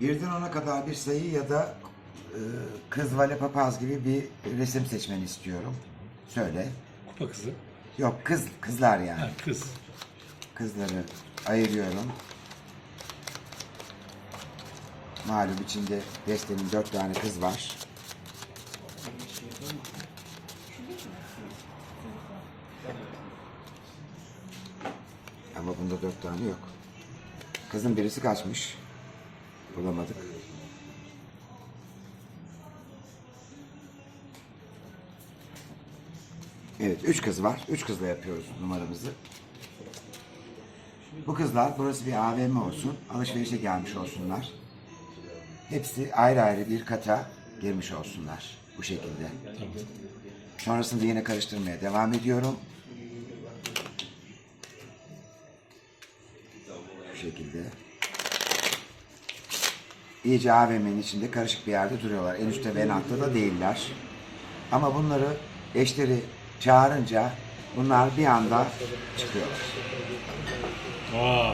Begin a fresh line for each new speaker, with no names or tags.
Birden ona kadar bir sayı ya da e, kız vale papaz gibi bir resim seçmeni istiyorum. Söyle.
Kupa kızı.
Yok kız, kızlar yani.
Ha, kız.
Kızları ayırıyorum. Malum içinde destenin dört tane kız var. Ama bunda dört tane yok. Kızın birisi kaçmış. Bulamadık. Evet, üç kız var. Üç kızla yapıyoruz numaramızı. Bu kızlar burası bir AVM olsun, alışverişe gelmiş olsunlar. Hepsi ayrı ayrı bir kata girmiş olsunlar bu şekilde. Sonrasında yine karıştırmaya devam ediyorum. Bu şekilde. İyice AVM'nin içinde karışık bir yerde duruyorlar. En üstte ve en altta da değiller. Ama bunları eşleri çağırınca bunlar bir anda çıkıyorlar.
Aa,